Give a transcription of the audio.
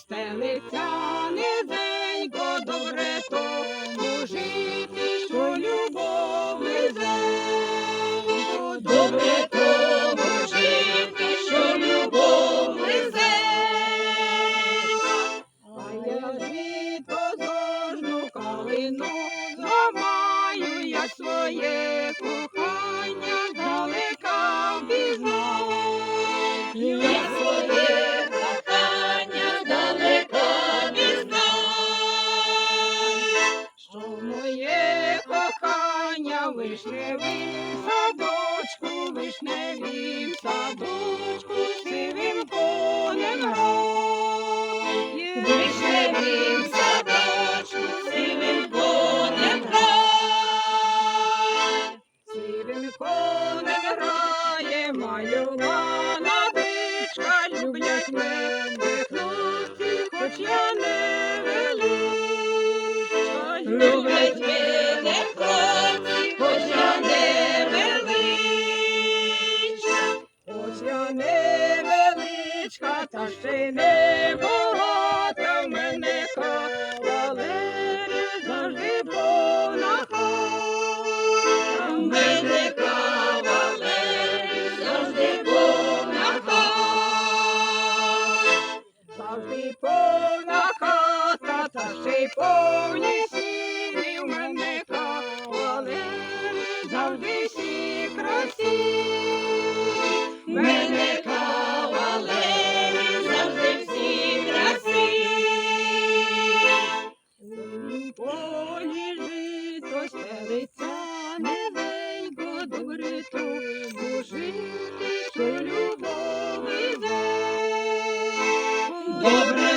стелиться низенько, добре тому жити, що любов низенько, добре тому жити, що любов низенько. А я звідко зожну калину зламаю я своє кохання кохання в вишневім садочку, вишневім садочку, сивим конем грай. Вишневім садочку, сивим полем грай. Сивим полем грає малювана та ще не багата в мене кавалери завжди повна хата. В мене кавалери завжди повна хата. Завжди повна хата, та ще й повні сім'ї в мене кавалери завжди жито стелиться низенько, добре жити, що любов іде. Добре